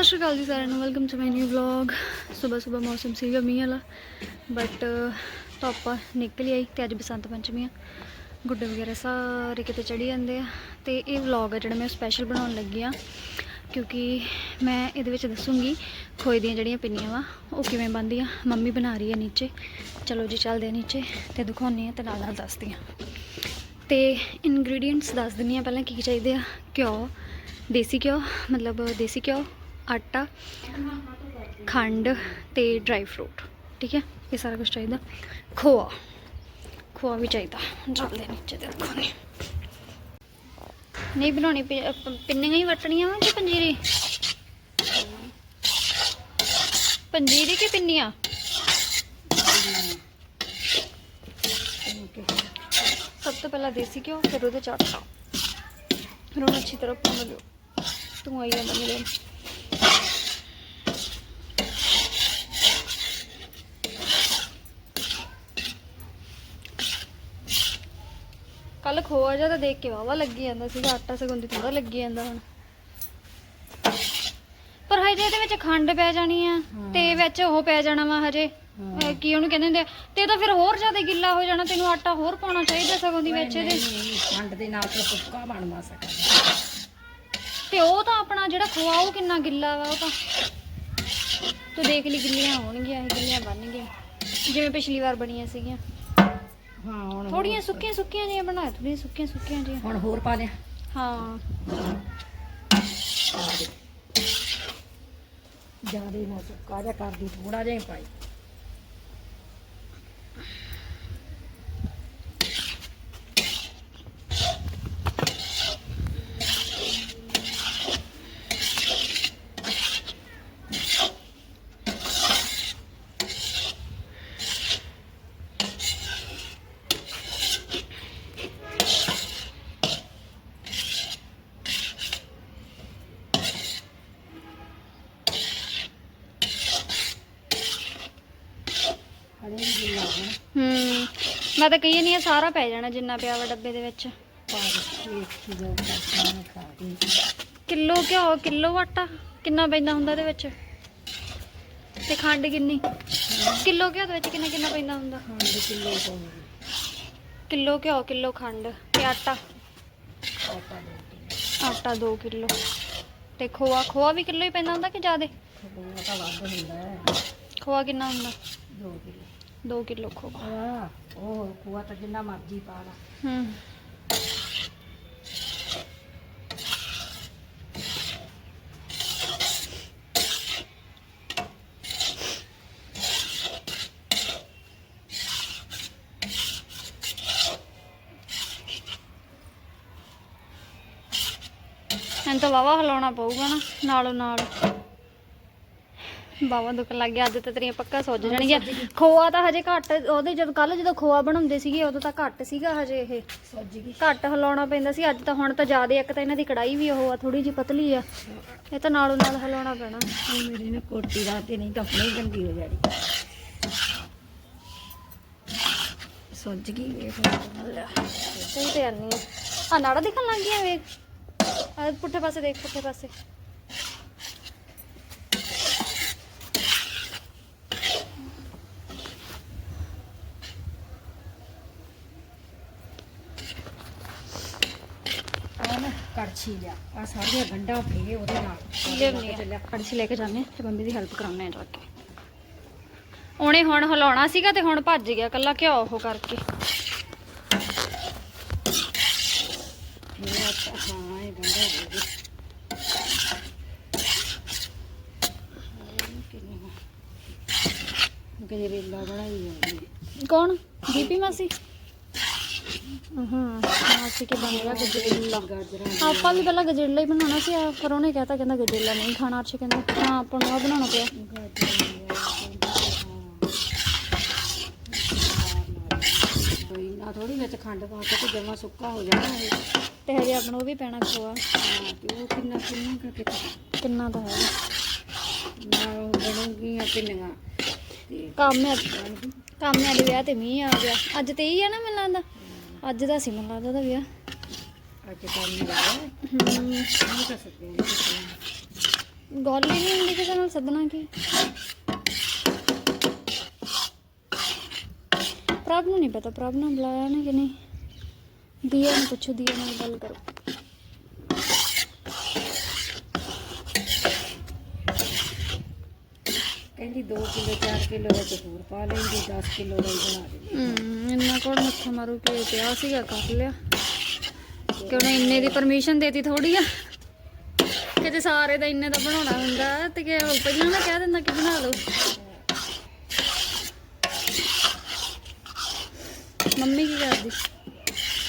ਸਤਿ ਸ਼੍ਰੀ ਅਕਾਲ ਜੀ ਸਾਰਿਆਂ ਨੂੰ welcome to my new vlog ਸਵੇਰ ਸਵੇਰ ਮੌਸਮ ਸੀਗਾ ਮੀਂਹ ਵਾਲਾ ਬਟ ਧੁੱਪ ਨਿਕਲ ਆਈ ਤੇ ਅੱਜ ਬਸੰਤ ਪੰਚਮੀ ਆ। ਗੁੱਡੇ ਵਗੈਰਾ ਸਾਰੇ ਕਿਤੇ ਚੜੀ ਜਾਂਦੇ ਆ। ਤੇ ਇਹ ਵਲੌਗ ਆ ਜਿਹੜਾ ਮੈਂ ਸਪੈਸ਼ਲ ਬਣਾਉਣ ਲੱਗੀ ਆ, ਕਿਉਂਕਿ ਮੈਂ ਇਹਦੇ ਵਿੱਚ ਦੱਸੂੰਗੀ ਖੋਏ ਦੀਆਂ ਜਿਹੜੀਆਂ ਪਿੰਨੀਆਂ ਵਾ, ਉਹ ਕਿਵੇਂ ਬਣਦੀਆਂ। ਮੰਮੀ ਬਣਾ ਰਹੀ ਹੈ ਨੀਚੇ। ਚਲੋ ਜੀ, ਚੱਲਦੇ ਆ ਨੀਚੇ ਤੇ ਦਿਖਾਉਂਦੀ ਆ ਤੇ ਨਾਲ ਨਾਲ ਦੱਸਦੀ ਆ। ਤੇ ਇਨਗਰੀਡੀਅੰਟਸ ਦੱਸ ਦਿੰਨੀ ਆ ਪਹਿਲਾਂ ਕੀ ਕੀ ਚਾਹੀਦੇ ਆ। ਘਿਓ, ਦੇਸੀ ਘਿਓ, ਮਤਲਬ ਦੇਸੀ ਘਿਓ ਆਟਾ, ਖੰਡ ਤੇ ਡਰਾਈ ਫਰੂਟ ਠੀਕ ਹੈ? ਇਹ ਸਾਰਾ ਕੁਝ ਚਾਹੀਦਾ। ਖੋਆ ਖੋਆ ਵੀ ਚਾਹੀਦਾ। ਚੱਲਦੇ ਨੀਚੇ ਤੇ ਰੱਖਾਂਗੇ। ਨਹੀਂ ਬਣਾਉਣੀ ਪਿੰਨੀਆਂ ਹੀ ਵਟਣੀਆਂ ਵਾ ਕਿ ਪੰਜੀਰੀ? ਪੰਜੀਰੀ ਕਿ ਪਿੰਨੀਆਂ? ਸਭ ਤੋਂ ਪਹਿਲਾਂ ਦੇਸੀ ਘਿਓ, ਫਿਰ ਉਹਦੇ ਚ ਆਟਾ। ਫਿਰ ਉਹਨੂੰ ਅੱਛੀ ਤਰ੍ਹਾਂ ਭੁੰਨ ਲਿਓ। ਤੂੰ ਆਈ ਜਾਂਦਾ ਮੇਰੇ। ਕੱਲ ਖੋਆ ਜਿਹਾ ਤਾਂ ਦੇਖ ਕੇ ਵਾਵਾ ਲੱਗੀ ਜਾਂਦਾ ਸੀਗਾ ਆਟਾ ਸਗੁੰਦੀ ਥੋੜਾ ਲੱਗੀ ਜਾਂਦਾ ਹੁਣ। ਪਰ ਹਜੇ ਇਹਦੇ ਵਿੱਚ ਖੰਡ ਪੈ ਜਾਣੀ ਆ ਤੇ ਵਿੱਚ ਉਹ ਪੈ ਜਾਣਾ ਵਾ ਹਜੇ। ਅਹ ਕੀ ਉਹਨੂੰ ਕਹਿੰਦੇ ਹੁੰਦੇ ਆ ਤੇ ਇਹ ਤਾਂ ਫਿਰ ਹੋਰ ਜ਼ਿਆਦਾ ਗਿੱਲਾ ਹੋ ਜਾਣਾ ਤੈਨੂੰ ਆਟਾ ਹੋਰ ਪਾਉਣਾ ਚਾਹੀਦਾ ਸਗੋਂ ਦੀ ਵਿੱਚ ਇਹਦੇ। ਖੰਡ ਦੇ ਨਾਲ ਤਾਂ ਸੁੱਕਾ ਬਣਵਾ ਸਕਦਾ। ਤੇ ਉਹ ਤਾਂ ਆਪਣਾ ਜਿਹੜਾ ਖੋਆ ਉਹ ਕਿੰਨਾ ਗਿੱਲਾ ਵਾ ਉਹ ਤਾਂ। ਤੂੰ ਦੇਖ ਲਈ ਗਿੱਲੀਆਂ ਹੋਣਗੀਆਂ ਇਹ ਗਿੱਲੀਆਂ ਬਣਨਗੀਆਂ ਜਿਵੇਂ ਪਿਛਲੀ ਵਾਰ ਬਣੀਆਂ ਸੀਗੀਆਂ। ਹਾਂ ਹੁਣ ਥੋੜੀਆਂ ਸੁੱਕੀਆਂ ਸੁੱਕੀਆਂ ਜਿਹੀਆਂ ਬਣਾ ਥੋੜੀਆਂ ਸੁੱਕੀਆਂ ਸੁੱਕੀਆਂ ਜਿਹੀਆਂ। ਹੁਣ ਹੋਰ ਪਾ ਲਿਆ ਹਾਂ। ਜਿਆਦੇ ਨਾ ਸੁੱਕਾ ਜਿਹਾ ਕਰਦੀ ਥੋੜਾ ਜਿਹਾ ਪਾਈ ਹਲੇ ਵੀ ਗਿੱਲਾ ਹੁਣ ਹੂੰ ਮੈਂ ਤਾਂ ਕਹੀ ਨਹੀਂ ਸਾਰਾ ਪੈ ਜਾਣਾ ਜਿੰਨਾ ਪਿਆ ਵਾ ਡੱਬੇ ਦੇ ਵਿੱਚ। ਕਿਲੋ ਘਿਓ, ਕਿਲੋ ਆਟਾ, ਕਿੰਨਾ ਪੈਂਦਾ ਹੁੰਦਾ ਇਹਦੇ ਵਿੱਚ? ਤੇ ਖੰਡ ਕਿੰਨੀ? ਕਿਲੋ ਘਿਓ ਦੇ ਵਿੱਚ ਕਿੰਨਾ ਕਿੰਨਾ ਪੈਂਦਾ ਹੁੰਦਾ? ਕਿਲੋ ਘਿਓ, ਕਿਲੋ ਖੰਡ ਤੇ ਆਟਾ। ਆਟਾ ਦੇ ਕਿਲੋ। 2 ਕਿਲੋ ਤੇ ਖੋਆ ਖੋਆ ਵੀ ਕਿਲੋ ਹੀ ਪੈਂਦਾ ਹੁੰਦਾ ਕਿ ਜ਼ਿਆਦੇ? ਖੋਆ ਖੋਆ ਕਿੰਨਾ ਹੁੰਦਾ? 2 ਕਿਲੋ 2 ਕਿਲੋ ਖੋਆ ਆ ਉਹ ਖੋਆ ਤਾਂ ਜਿੰਨਾ ਮਰਜ਼ੀ ਪਾ ਲਾ। ਹੂੰ। ਤਾਂ ਵਾਵਾ ਹਿਲਾਉਣਾ ਪਊਗਾ ਨਾ ਨਾਲੋਂ ਨਾਲ। ਬਾਵਾ ਦੁੱਖ ਲੱਗ ਗਿਆ ਅੱਜ ਤਾਂ ਤੇਰੀਆਂ ਪੱਕਾ ਸੁੱਜ ਜਾਣਗੀਆਂ। ਖੋਆ ਤਾਂ ਹਜੇ ਘੱਟ ਉਹਦੇ ਜਦੋਂ ਕੱਲ ਜਦੋਂ ਖੋਆ ਬਣਾਉਂਦੇ ਸੀਗੇ ਉਦੋਂ ਤਾਂ ਘੱਟ ਸੀਗਾ ਹਜੇ ਇਹ। ਸੱਜ ਗਈ। ਘੱਟ ਹਿਲਾਉਣਾ ਪੈਂਦਾ ਸੀ ਅੱਜ ਤਾਂ ਹੁਣ ਤਾਂ ਜ਼ਿਆਦਾ ਇੱਕ ਤਾਂ ਇਹਨਾਂ ਦੀ ਕੜਾਈ ਵੀ ਉਹ ਆ ਥੋੜੀ ਜਿਹੀ ਪਤਲੀ ਆ। ਇਹ ਤਾਂ ਨਾਲੋਂ ਨਾਲ ਹਿਲਾਉਣਾ ਪੈਣਾ। ਮੇਰੀ ਨਾ ਕੋਟੀ ਦਾ ਤੇ ਨਹੀਂ ਤਾਂ ਆਪਣੇ ਗੰਦੀ ਹੋ ਜਾਣੀ। ਸੱਜ ਗਈ ਵੇਖ ਸਹੀ ਤੇ ਆਨੀ ਆ ਨਾੜਾ ਦਿਖਣ ਲੱਗ ਗਿਆ ਵੇਖ। ਪੁੱਠੇ ਪਾਸੇ ਦੇਖ ਪੁੱਠੇ ਪਾਸੇ ਆ ਨਾ ਕੜਛੀ ਲਿਆ? ਆ ਸਾਰੀਆਂ ਗੰਢਾਂ ਫੇ ਉਹਦੇ ਨਾਲ। ਲਿਆਉਣੀ ਆ। ਕੜਛੀ ਲੈ ਕੇ ਜਾਂਦੇ ਆ। ਤੇ ਮੰਮੀ ਦੀ ਹੈਲਪ ਕਰਾਉਣੇ ਆ ਜਾ ਕੇ। ਉਹਨੇ ਹੁਣ ਹਿਲਾਉਣਾ ਸੀਗਾ ਤੇ ਹੁਣ ਭੱਜ ਗਿਆ ਕੱਲਾ ਘਿਓ ਉਹ ਕਰਕੇ। ਇਹ ਹਾਂ ਗਜਰੇਲਾ ਬਣਾਈ ਜਾਂਦੀ। ਕੌਣ? ਦੀਪੀ ਮਾਸੀ? ਮਾਸੀ ਕੇ ਬਣੇਗਾ ਗਜਰੇਲਾ। ਗਾਜਰਾਂ ਆਪਾਂ ਵੀ ਪਹਿਲਾਂ ਗਜਰੇਲਾ ਹੀ ਬਣਾਉਣਾ ਸੀ ਆ, ਪਰ ਉਹਨੇ ਕਹਤਾ ਕਹਿੰਦਾ ਗਜਰੇਲਾ ਨਹੀਂ ਖਾਣਾ ਅਰਸ਼ ਕਹਿੰਦਾ ਹਾਂ ਆਪਾਂ ਨੂੰ ਆ ਬਣਾਉਣਾ ਪਿਆ। ਕੋਈ ਨਾ ਥੋੜੀ ਵਿੱਚ ਖੰਡ ਪਾ ਕੇ ਤੇ ਜਮਾ ਸੁੱਕਾ ਹੋ ਜਾਣਾ ਇਹ। ਤੇ ਹਜੇ ਆਪਣਾ ਉਹ ਵੀ ਪੈਣਾ ਖੋਆ। ਹਾਂ ਤੇ ਉਹ ਕਿੰਨਾ ਕਿੰਨਾ ਕਰਕੇ ਕਿੰਨਾ ਤਾਂ ਹੈ। ਨਾਲ ਉਹ ਬਣੂਗੀਆਂ ਪਿੰਨੀਆਂ ਤੇ ਕੰਮ ਹੈ ਕੰਮ ਹੈ ਵਿਆਹ ਤੇ ਮੀਂਹ ਆ ਗਿਆ। ਅੱਜ ਤੇ ਹੀ ਆ ਨਾ ਮੈਨੂੰ ਲੱਗਦਾ। ਅੱਜ ਦਾ ਸੀ ਮੈਨੂੰ ਲੱਗਦਾ ਉਹਦਾ ਵਿਆਹ। ਅੱਜ ਲੱਗਦਾ। ਗੱਲ ਹੀ ਨਹੀਂ ਹੁੰਦੀ ਕਿਸੇ ਨਾਲ ਸੱਦਣਾ ਕੀ। ਪ੍ਰਭ ਨੂੰ ਨਹੀਂ ਪਤਾ ਪ੍ਰਭ ਨੂੰ ਬੁਲਾਇਆ ਨਾ ਕਿ ਨਹੀਂ। ਦੀਆ ਨੂੰ ਪੁੱਛੋ ਦੀਆ ਨਾਲ ਗੱਲ ਕਰੋ। ਕਹਿੰਦੀ 2 ਕਿਲੋ 4 ਕਿਲੋ ਵਿੱਚ ਹੋਰ ਪਾ ਲੈਂਦੀ 10 ਕਿਲੋ ਦਾ ਹੀ ਬਣਾ ਦੇ ਹੂੰ ਇੰਨਾ ਕੋਲ ਮੱਥਾ ਮਾਰੂ ਕੇ ਪਿਆ ਸੀਗਾ ਕਰ ਲਿਆ। ਕਿ ਉਹਨੇ ਇੰਨੇ ਦੀ ਪਰਮਿਸ਼ਨ ਦੇਤੀ ਥੋੜੀ ਆ। ਕਿਤੇ ਸਾਰੇ ਦਾ ਇੰਨੇ ਦਾ ਬਣਾਉਣਾ ਹੁੰਦਾ ਤੇ ਕਿ ਉਹ ਪਹਿਲਾਂ ਨਾ ਕਹਿ ਦਿੰਦਾ ਕਿ ਬਣਾ ਲਓ। ਮੰਮੀ ਕੀ ਕਰਦੀ?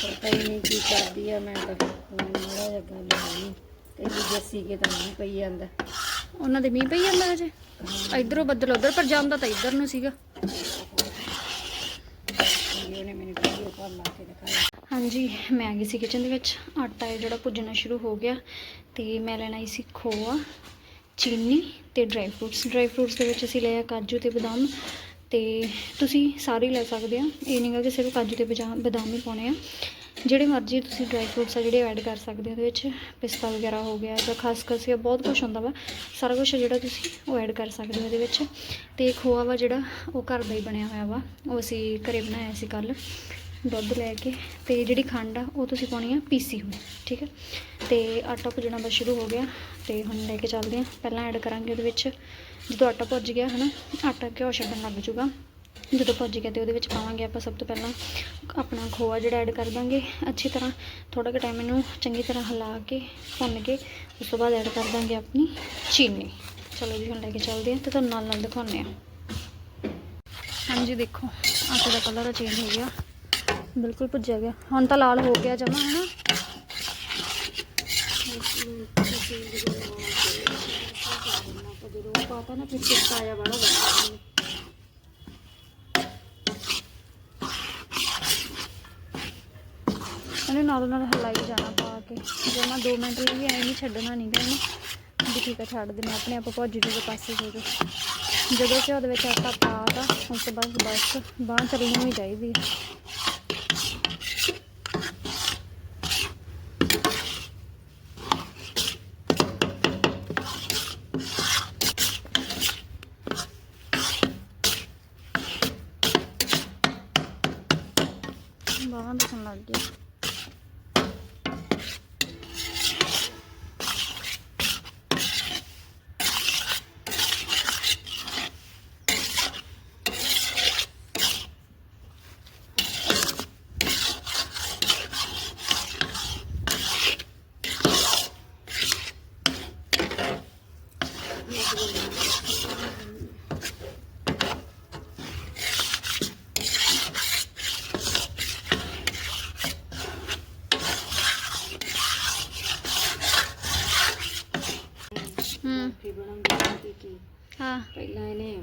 ਪਤਾ ਹੀ ਨਹੀਂ ਕੀ ਕਰਦੀ ਆ ਮੈਂ ਤਾਂ ਮਾੜਾ ਜਿਹਾ ਗੱਲ ਹੋਈ ਕਹਿੰਦੀ ਜੱਸੀ ਕੇ ਤਾਂ ਨਹੀਂ ਪਈ ਜਾਂਦਾ। ਉਹਨਾਂ ਦੇ ਮੀਂਹ ਪਈ ਜਾਂਦਾ ਹਜੇ। ਇਧਰੋਂ ਬੱਦਲ ਉਧਰ, ਪਰ ਜਾਂਦਾ ਤਾਂ ਇੱਧਰ ਨੂੰ ਸੀਗਾ। ਹਾਂਜੀ, ਮੈਂ ਆ ਗਈ ਸੀ ਕਿਚਨ ਦੇ ਵਿੱਚ। ਆਟਾ ਹੈ ਜਿਹੜਾ ਭੁੱਜਣਾ ਸ਼ੁਰੂ ਹੋ ਗਿਆ ਤੇ ਮੈਂ ਲੈਣਾ ਹੀ ਸੀ ਖੋਆ, ਚੀਨੀ ਤੇ ਡਰਾਈ ਫਰੂਟਸ ਡਰਾਈ ਫਰੂਟਸ ਦੇ ਵਿੱਚ ਅਸੀਂ ਲਿਆ ਕਾਜੂ ਤੇ ਬਦਾਮ ਤੇ ਤੁਸੀਂ ਸਾਰੇ ਹੀ ਲੈ ਸਕਦੇ ਆ। ਇਹ ਨਹੀਂ ਗਾ ਕਿ ਸਿਰਫ ਕਾਜੂ ਤੇ ਬਜਾ- ਬਦਾਮ ਹੀ ਪਾਉਣੇ ਆ। ਜਿਹੜੇ ਮਰਜ਼ੀ ਤੁਸੀਂ ਡਰਾਈ ਫਰੂਟਸ ਆ ਜਿਹੜੇ ਐਡ ਕਰ ਸਕਦੇ ਹੋ, ਉਹਦੇ ਵਿੱਚ ਪਿਸਤਾ ਵਗੈਰਾ ਹੋ ਗਿਆ ਜਾਂ ਖਸਖਸ ਜਾਂ ਬਹੁਤ ਕੁਝ ਹੁੰਦਾ ਵਾ। ਸਾਰਾ ਕੁਝ ਜਿਹੜਾ ਤੁਸੀਂ ਉਹ ਐਡ ਕਰ ਸਕਦੇ ਹੋ ਇਹਦੇ ਵਿੱਚ। ਤੇ ਖੋਆ ਵਾ ਜਿਹੜਾ ਉਹ ਘਰ ਦਾ ਹੀ ਬਣਿਆ ਹੋਇਆ ਵਾ, ਉਹ ਅਸੀਂ ਘਰੇ ਬਣਾਇਆ ਸੀ ਕੱਲ ਦੁੱਧ ਲੈ ਕੇ। ਤੇ ਜਿਹੜੀ ਖੰਡ ਆ, ਉਹ ਤੁਸੀਂ ਪਾਉਣੀ ਆ ਪੀਸੀ ਹੋਈ, ਠੀਕ ਹੈ ਤੇ ਆਟਾ ਭੁੱਜਣਾ ਬਸ ਸ਼ੁਰੂ ਹੋ ਗਿਆ ਤੇ ਹੁਣ ਲੈ ਕੇ ਚੱਲਦੇ ਆ। ਪਹਿਲਾਂ ਐਡ ਕਰਾਂਗੇ ਉਹਦੇ ਵਿੱਚ। ਜਦੋਂ ਆਟਾ ਭੁੱਜ ਗਿਆ ਹਨਾ, ਆਟਾ ਘਿਓ ਛੱਡਣ ਲੱਗ ਜੂਗਾ ਜਦੋਂ ਭੁੱਜ ਗਿਆ ਤੇ ਉਹਦੇ ਵਿੱਚ ਪਾਵਾਂਗੇ ਆਪਾਂ ਸਭ ਤੋਂ ਪਹਿਲਾਂ ਆਪਣਾ ਖੋਆ ਜਿਹੜਾ ਐਡ ਕਰ ਦਾਂਗੇ। ਅੱਛੀ ਤਰ੍ਹਾਂ ਥੋੜਾ ਕੁ ਟਾਈਮ ਇਹਨੂੰ ਚੰਗੀ ਤਰ੍ਹਾਂ ਹਿਲਾ ਕੇ, ਭੁੰਨ ਕੇ ਉਸ ਤੋਂ ਬਾਅਦ ਐਡ ਕਰ ਦਾਂਗੇ ਆਪਣੀ ਚੀਨੀ। ਚਲੋ ਜੀ, ਹੁਣ ਲੈ ਕੇ ਚੱਲਦੇ ਹਾਂ ਤੇ ਤੁਹਾਨੂੰ ਨਾਲ ਨਾਲ ਦਿਖਾਉਂਦੇ ਹਾਂ। ਹਾਂਜੀ, ਦੇਖੋ, ਆਟੇ ਦਾ ਕਲਰ ਚੇਂਜ ਹੋ ਗਿਆ। ਬਿਲਕੁਲ ਭੁੱਜਿਆ ਗਿਆ। ਹੁਣ ਤਾਂ ਲਾਲ ਹੋ ਗਿਆ ਜਮਾ, ਹਨਾ? ਜਦੋਂ ਪਾਤਾ ਨਾ, ਫਿਰ ਚਿੱਟਾ ਆਇਆ ਬੜਾ ਇਹਨੂੰ ਨਾਲ ਨਾਲ ਹਲਾਈ ਜਾਣਾ ਪਾ ਕੇ। ਜਮਾ 2 ਮਿੰਟ ਲਈ ਵੀ ਐਂ ਨਹੀਂ ਛੱਡਣਾ ਨਹੀਂ ਗਾ ਇਹਨੂੰ, ਵੀ ਠੀਕ ਆ, ਛੱਡ ਦੇਣਾ ਆਪਣੇ ਆਪ ਭੁੱਜ ਜੂਗਾ ਪਾਸੇ ਹੋ ਜਾ ਜਦੋਂ ਕਿ ਉਹਦੇ ਵਿੱਚ ਆਟਾ ਪਾਤਾ ਉਸ ਤੋਂ ਬਾਅਦ ਬਸ, ਬਾਂਹ ਚਲੀ ਹੋਣੀ ਚਾਹੀਦੀ ਹੈ ਬਾਹਾਂ ਦੁਖਣ ਲੱਗ ਗਿਆ ਹੂੰ ਫਿਰ ਬਣਾਉਂਦੀ ਸੀ ਕਿ ਹਾਂ ਪਹਿਲਾਂ ਇਹਨੇ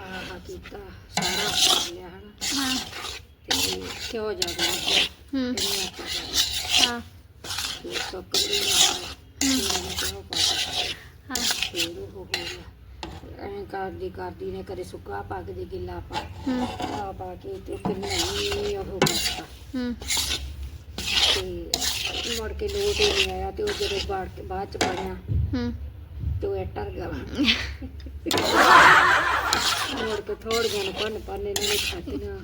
ਆਹ ਕੀਤਾ ਸਾਰਾ ਕਰ ਲਿਆ ਹਨਾ ਹਾਂ ਤੇ ਘਿਓ ਜ਼ਿਆਦਾ ਲੱਗਿਆ ਹੂੰ ਇਹਨੂੰ ਆਟਾ ਪਾਇਆ ਹਾਂ ਤੇ ਟੋਕਰੀ ਨਾਲ ਹੂੰ ਇਹਨੇ ਘਿਓ ਪਾਇਆ ਹਾਂ ਫਿਰ ਉਹ ਹੋ ਗਿਆ ਐਂ ਕਰਦੀ ਕਰਦੀ ਨੇ ਕਦੇ ਸੁੱਕਾ ਪਾ ਕੇ ਗਿੱਲਾ ਪਾ ਹੂੰ ਆ ਪਾ ਕੇ ਤੇ ਫਿਰ ਨਹੀਂ ਉਹ ਕਰਤਾ ਹੂੰ ਤੇ ਮੁੜ ਕੇ ਲੋਟ ਹੀ ਨਹੀਂ ਆਇਆ ਤੇ ਉਹ ਜਦੋਂ ਬਾੜ ਕੇ ਬਾਅਦ ਚ ਪਾਇਆ ਹੂੰ ਉਹ ਮੁੜ ਕੇ ਥੋੜ ਗਿਆ ਨਾ ਪੰਨ ਪੰਨ ਇਹਨਾਂ ਨੇ ਖਾਤੀਆਂ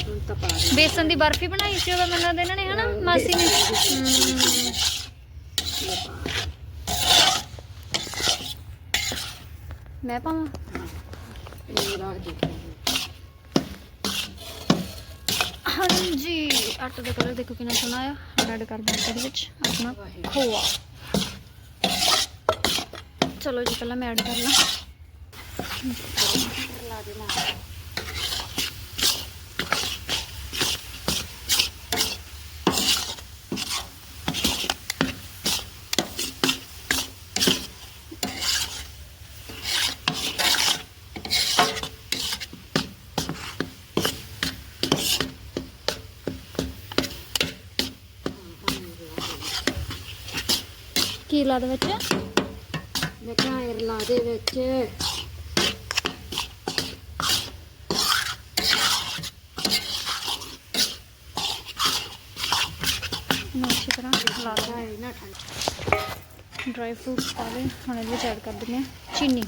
ਹੁਣ ਤਾਂ ਪਾ ਦੇ ਬੇਸਨ ਦੀ ਬਰਫੀ ਬਣਾਈ ਸੀ ਉਹਦਾ ਮੈਨੂੰ ਇਹਨਾਂ ਨੇ ਹਨਾ ਮਾਸੀ ਨੇ? ਮੈਂ ਪਾਵਾਂ? ਇਹ ਰੱਖ ਦੇ ਹਾਂਜੀ ਆਟੇ ਦਾ ਕਲਰ ਦੇਖੋ ਕਿੰਨਾ ਸੋਹਣਾ ਆ। ਐਡ ਕਰ ਦਿੰਦੇ ਇਹਦੇ ਵਿੱਚ ਆਪਣਾ ਖੋਆ। ਚਲੋ ਜੀ, ਪਹਿਲਾਂ ਮੈਂ ਐਡ ਕਰ ਲਾਂ ਲਾ ਦੇਣਾ ਕੀ ਲਾ ਦੇ ਵਿੱਚ। ਮੈਂ ਕਿਹਾ ਇਹ ਲਾ ਦੇ ਵਿੱਚ। ਇਹਨੂੰ ਅੱਛੀ ਤਰ੍ਹਾਂ ਲਾ ਹੈ ਨਾ ਠੰਡਾ। ਡਰਾਈ ਫਰੂਟਸ ਪਾ ਲਏ ਹੁਣ ਇਹਦੇ ਵਿੱਚ ਐਡ ਕਰ ਦਿੰਦੇ ਹਾਂ। ਚੀਨੀ।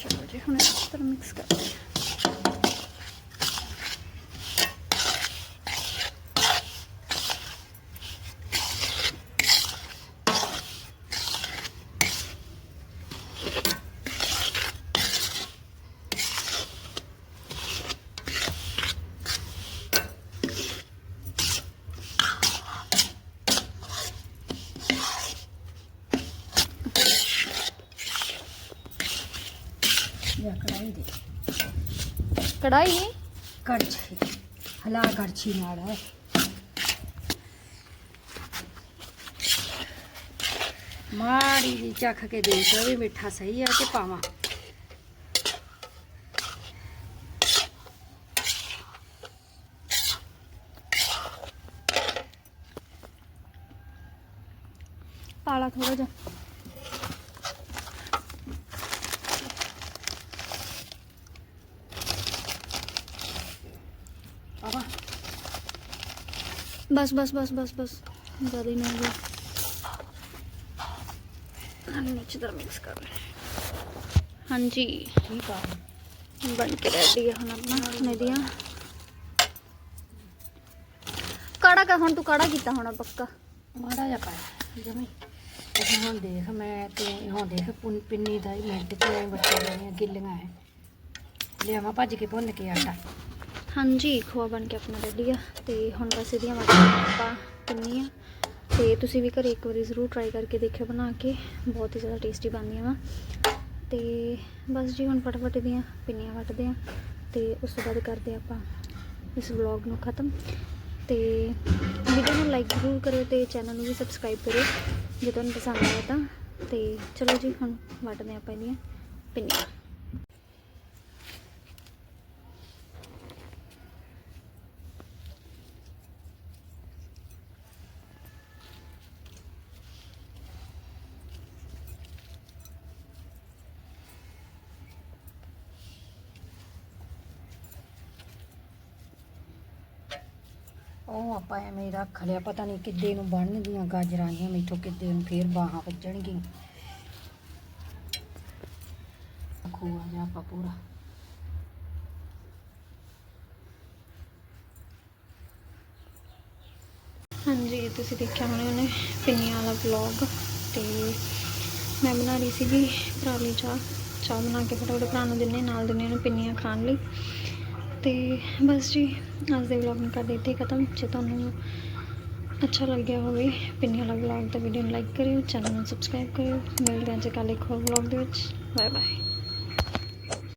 ਚਲੋ ਜੀ ਹੁਣ ਇਸ ਤਰ੍ਹਾਂ ਮਿਕਸ ਕਰ ਦਿੰਦੇ ਹਾਂ ਜਾਂ ਕੜਾਈ ਦੇ ਕੜਾਈ ਕੜਛੀ ਹਲਾ ਕੜਛੀ ਨਾਲ ਮਾੜੀ ਜੀ ਚੱਖ ਕੇ ਦੇਖ ਵੀ ਮਿੱਠਾ ਸਹੀ ਆ ਕਿ ਪਾਵਾਂ ਪਾਲਾ ਥੋੜਾ ਜਿਹਾ ਪਾਵਾਂ ਬਸ ਬਸ ਬਸ ਬਸ ਬਸ ਜ਼ਿਆਦਾ ਹੀ ਨਹੀਂ ਹੋ ਗਿਆ ਹਾਂ ਅੱਛੀ ਤਰ੍ਹਾਂ ਮਿਕਸ ਕਰ ਲੈ ਹਾਂਜੀ ਠੀਕ ਆ ਬਣ ਕੇ ਰੈਡੀ ਹੈ ਹੁਣ ਆਪਣਾ ਹੁਣ ਕਾੜਾ ਕਰ ਹੁਣ ਤੂੰ ਕਾੜਾ ਕੀਤਾ ਹੋਣਾ ਪੱਕਾ ਮਾੜਾ ਜਿਹਾ ਕਰ ਜਮੀ ਅਸੀਂ ਹੁਣ ਦੇਖ ਮੈਂ ਤੇ ਹੁਣ ਦੇਖ ਪੁੰਨ- ਪਿੰਨੀ ਦਾ ਮਿੰਟ ਚ ਐ ਬੱਚਾ ਗਿੱਲੀਆਂ ਹੈ ਲਿਆਵਾਂ ਭੱਜ ਕੇ ਭੁੰਨ ਕੇ ਆਟਾ ਹਾਂਜੀ, ਖੋਆ ਬਣ ਕੇ ਆਪਣਾ ਰੈਡੀ ਆ ਤੇ ਹੁਣ ਬਸ ਇਹਦੀਆਂ ਮਟਰਾਂ ਆਪਾਂ ਕਿੰਨੀ ਆ ਤੇ ਤੁਸੀਂ ਵੀ ਘਰੇ ਇੱਕ ਵਾਰੀ ਜ਼ਰੂਰ ਟਰਾਈ ਕਰਕੇ ਦੇਖਿਓ ਬਣਾ ਕੇ, ਬਹੁਤ ਹੀ ਜ਼ਿਆਦਾ ਟੇਸਟੀ ਬਣਦੀਆਂ ਵਾ। ਤੇ ਬਸ ਜੀ ਹੁਣ ਫਟਾਫਟ ਇਹਦੀਆਂ ਪਿੰਨੀਆਂ ਵੱਟਦੇ ਆ ਤੇ ਉਸ ਤੋਂ ਬਾਅਦ ਕਰਦੇ ਆਪਾਂ ਇਸ ਵਲੌਗ ਨੂੰ ਖਤਮ। ਤੇ ਵੀਡੀਓ ਨੂੰ ਲਾਈਕ ਜ਼ਰੂਰ ਕਰਿਓ ਤੇ ਚੈਨਲ ਨੂੰ ਵੀ ਸਬਸਕ੍ਰਾਈਬ ਕਰਿਓ, ਜੇ ਤੁਹਾਨੂੰ ਪਸੰਦ ਆਇਆ ਤਾਂ। ਤੇ ਚਲੋ ਜੀ, ਹੁਣ ਵੱਟਦੇ ਆਪਾਂ ਇਹਦੀਆਂ ਪਿੰਨੀਆਂ। ਉਹ ਆਪਾਂ ਐਵੇਂ ਹੀ ਰੱਖ ਲਿਆ, ਪਤਾ ਨਹੀਂ ਕਿੱਦੇ ਨੂੰ ਬਣਨਗੀਆਂ ਗਾਜਰਾਂ ਦੀਆਂ ਮੈਥੋਂ ਕਿੱਦੇ ਨੂੰ ਫੇਰ ਬਾਹਾਂ ਵੱਜਣਗੀਆਂ। ਖੋਆ ਜਾ ਆਪਾਂ ਪੂਰਾ। ਹਾਂਜੀ, ਤੁਸੀਂ ਦੇਖਿਆ ਹੋਣਾ ਉਹਨੇ ਪਿੰਨੀਆਂ ਵਾਲਾ ਵਲੌਗ ਤੇ ਮੈਂ ਬਣਾ ਰਹੀ ਸੀਗੀ ਪਰਾਲੀ ਚਾਹ। ਚਾਹ ਬਣਾ ਕੇ ਫਟਾਫਟ ਭਰਾ ਨੂੰ ਦਿੰਨੇ, ਨਾਲ ਦਿੰਨੇ ਉਹਨੂੰ ਪਿੰਨੀਆਂ ਖਾਣ ਲਈ। ਤੇ ਬਸ ਜੀ, ਅੱਜ ਦੇ ਵਲੌਗ ਨੂੰ ਕਰਦੇ ਇੱਥੇ ਖਤਮ। ਜੇ ਤੁਹਾਨੂੰ ਅੱਛਾ ਲੱਗਿਆ ਹੋਵੇ, ਪਿੰਨੀਆਂ ਵਾਲਾ ਵਲੌਗ ਦਾ ਵੀਡੀਓ ਨੂੰ ਲਾਈਕ ਕਰਿਓ ਚੈਨਲ ਨੂੰ ਸਬਸਕ੍ਰਾਈਬ ਕਰਿਓ। ਮਿਲਦੇ ਹਾਂ ਜੀ ਕੱਲ੍ਹ ਇੱਕ ਹੋਰ ਵਲੌਗ ਦੇ ਵਿੱਚ। Bye bye